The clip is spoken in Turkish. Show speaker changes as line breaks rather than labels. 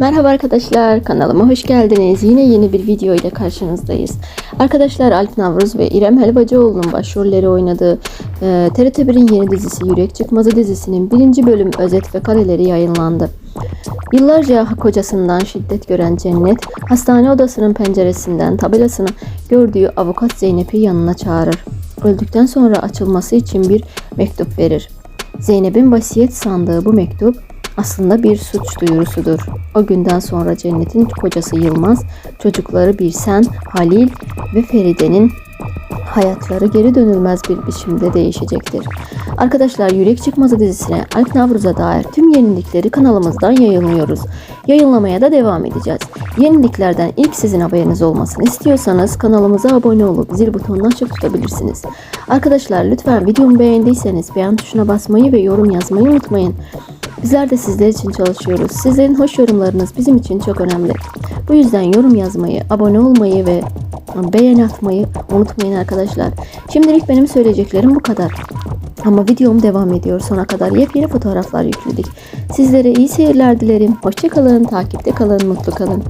Merhaba arkadaşlar kanalıma hoş geldiniz. Yine yeni bir video ile karşınızdayız. Arkadaşlar Alp Navruz ve İrem Helvacıoğlu'nun başrolleri oynadığı e, TRT1'in yeni dizisi Yürek Çıkmazı dizisinin birinci bölüm özet ve kareleri yayınlandı. Yıllarca kocasından şiddet gören Cennet, hastane odasının penceresinden tabelasını gördüğü avukat Zeynep'i yanına çağırır. Öldükten sonra açılması için bir mektup verir. Zeynep'in vasiyet sandığı bu mektup aslında bir suç duyurusudur. O günden sonra Cennet'in kocası Yılmaz, çocukları Birsen, Halil ve Feride'nin hayatları geri dönülmez bir biçimde değişecektir. Arkadaşlar Yürek Çıkmazı dizisine Alp Navruz'a dair tüm yenilikleri kanalımızdan yayınlıyoruz. Yayınlamaya da devam edeceğiz. Yeniliklerden ilk sizin haberiniz olmasını istiyorsanız kanalımıza abone olup zil butonunu açık tutabilirsiniz. Arkadaşlar lütfen videomu beğendiyseniz beğen tuşuna basmayı ve yorum yazmayı unutmayın. Bizler de sizler için çalışıyoruz. Sizlerin hoş yorumlarınız bizim için çok önemli. Bu yüzden yorum yazmayı, abone olmayı ve beğeni atmayı unutmayın arkadaşlar. Şimdilik benim söyleyeceklerim bu kadar. Ama videom devam ediyor. Sona kadar yepyeni fotoğraflar yükledik. Sizlere iyi seyirler dilerim. Hoşçakalın, takipte kalın, mutlu kalın.